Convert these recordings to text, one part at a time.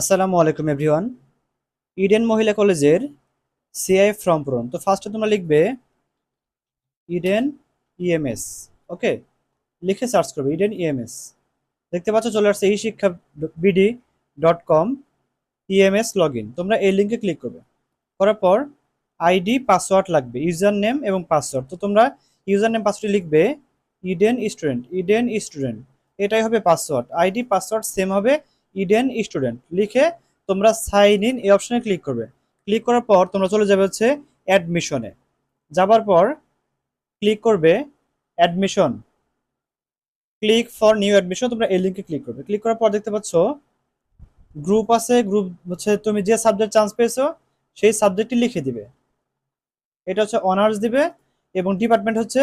আসসালামু আলাইকুম everyone. Eden মহিলা কলেজের সিআই ফর্ম পূরণ। তো ফার্স্টে তোমরা লিখবে ইডেন ইএমএস, ওকে? লিখে সার্চ করবে ইডেন ইএমএস। দেখতে পাচ্ছ চলে আসছে ই শিক্ষা BD dot com EMS log তোমরা এই লিঙ্কে ক্লিক করবে। করার পর আইডি পাসওয়ার্ড লাগবে ইউজার নেম এবং পাসওয়ার্ড তো তোমরা ইউজার নেম পাসওয়ার্ড লিখবে ইডেন স্টুডেন্ট ইডেন স্টুডেন্ট। এটাই হবে পাসওয়ার্ড আইডি পাসওয়ার্ড সেম হবে ইডেন স্টুডেন্ট লিখে তোমরা সাইন ইন এই অপশনে ক্লিক করবে। ক্লিক করার পর তোমরা চলে যাবে হচ্ছে অ্যাডমিশনে যাবার পর ক্লিক করবে admission click for new admission তোমরা এই লিঙ্কে ক্লিক করবে। ক্লিক করার পর দেখতে পাচ্ছ গ্রুপ আছে গ্রুপ হচ্ছে তুমি যে সাবজেক্ট চান্স পেয়েছ, সেই সাবজেক্টটি লিখে দিবে। এটা হচ্ছে অনার্স দিবে এবং ডিপার্টমেন্ট হচ্ছে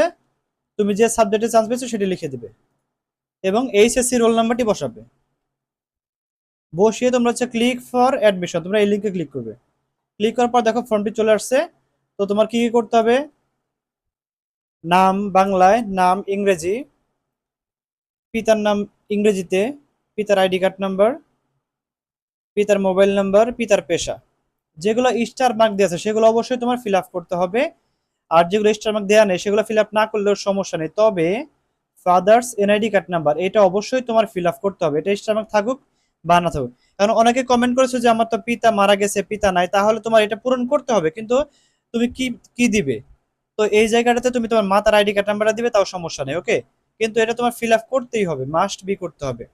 তুমি যে সাবজেক্টে চান্স পেয়েছ, সেটি লিখে দিবে। এবং এইচএসসি রোল নাম্বারটি বসাবে। বসিয়ে তোমরা হচ্ছে ক্লিক ফর অ্যাডমিশন তোমরা এই লিঙ্কে ক্লিক করবে। ক্লিক করার পর দেখো ফর্মটি চলে আসছে। তো তোমার কি কি করতে হবে? নাম, বাংলায় নাম, ইংরেজি, পিতার নাম ইংরেজিতে, পিতার আইডি কার্ড নাম্বার পিতার মোবাইল নাম্বার পিতার পেশা। যেগুলো স্টার মার্ক দেওয়া আছে, সেগুলো অবশ্যই তোমার ফিল করতে হবে। আর যেগুলো স্টার মার্ক দেওয়া নেই, সেগুলো ফিল না করলেও সমস্যা নেই। তবে ফাদার্স এনআইডি কার্ড নাম্বার এটা অবশ্যই তোমার ফিল করতে হবে। এটা স্টার মার্ক থাকুক বা না থাকুক কারণ অনেকে কমেন্ট করেছ যে, আমার তো পিতা মারা গেছে, পিতা নাই, তাহলে তোমার এটা পূরণ করতে হবে। কিন্তু তুমি কি কি দিবে? তো এই জায়গাটাতে তুমি তোমার মাতার আইডি কার্ড নাম্বারটা দিবে, তাও সমস্যা নেই ওকে কিন্তু এটা তোমার ফিল আপ করতেই হবে মাস্ট বি করতে হবে।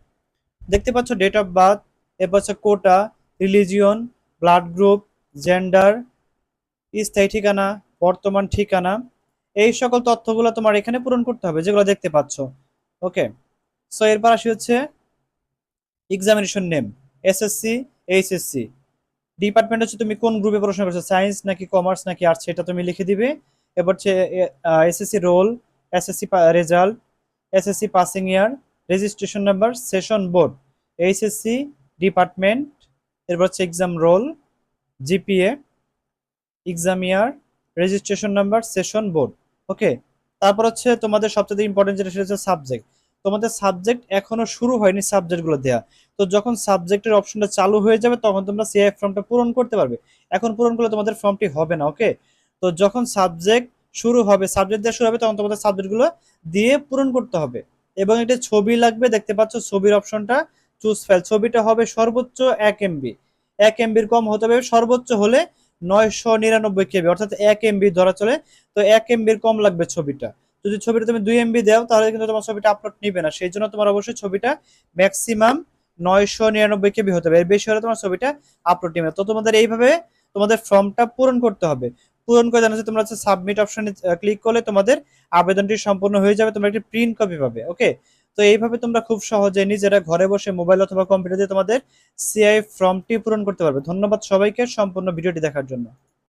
দেখতে পাচ্ছ ডেট অফ বার্থ এরপর হচ্ছে quota religion blood group gender স্থায়ী ঠিকানা, বর্তমান ঠিকানা, এই সকল তথ্যগুলো তোমার এখানে পূরণ করতে হবে, যেগুলো দেখতে পাচ্ছ ওকে সো এরপর আসি হচ্ছে examination name SSC HSC department হচ্ছে তুমি কোন গ্রুপে পড়াশোনা করছ? সায়েন্স নাকি কমার্স নাকি আর্টস সেটা তুমি লিখে দিবে। এবার হচ্ছে SSC roll SSC result SSC passing year registration number session board HSC department এরপর হচ্ছে exam roll GPA exam year registration number session board okay তারপর হচ্ছে তোমাদের সবচেয়ে ইম্পর্টেন্ট যেটা সেটা হচ্ছে সাবজেক্ট তোমাদের সাবজেক্ট এখনও শুরু হয়নি সাবজেক্টগুলো দেওয়া তো যখন সাবজেক্টের অপশনটা চালু হয়ে যাবে, তখন তোমরা সিআই ফর্মটা পূরণ করতে পারবে। এখন পূরণ করলে তোমাদের ফর্মটি হবে না ওকে তো যখন সাবজেক্ট শুরু হবে সাবজেক্ট দেওয়া শুরু হবে, তখন তোমাদের সাবজেক্টগুলো দিয়ে পূরণ করতে হবে। এবং একটা ছবি লাগবে, দেখতে পাচ্ছ ছবির অপশনটা চুজ ফাইল ছবিটা হবে সর্বোচ্চ এক এমবি এক এমবির কম হতে হবে, সর্বোচ্চ হলে নয়শো নিরানব্বই কেবি অর্থাৎ এক এমবি ধরা চলে। তো এক এমবির কম লাগবে ছবিটা। যদি ছবিটা তুমি দুই এমবি দাও, তাহলে কিন্তু তোমার ছবিটা আপলোড নিবে না। সেই জন্য তোমার অবশ্যই ছবিটা ম্যাক্সিমাম নয়শো নিরানব্বই কেবি হতে হবে। এর বেশি হলে তোমার ছবিটা আপলোড নিবে না। তো তোমাদের এইভাবে তোমাদের ফর্মটা পূরণ করতে হবে। পূরণ করে জানাচ্ছে তোমরা হচ্ছে সাবমিট অপশনে ক্লিক করলে তোমাদের আবেদনটি সম্পূর্ণ হয়ে যাবে। তোমরা একটি প্রিন্ট কপি পাবে ওকে তো এইভাবে তোমরা খুব সহজে নিজেরা ঘরে বসে মোবাইল অথবা কম্পিউটার দিয়ে তোমাদের সিআই ফর্মটি পূরণ করতে পারবে। ধন্যবাদ সবাইকে সম্পূর্ণ ভিডিওটি দেখার জন্য।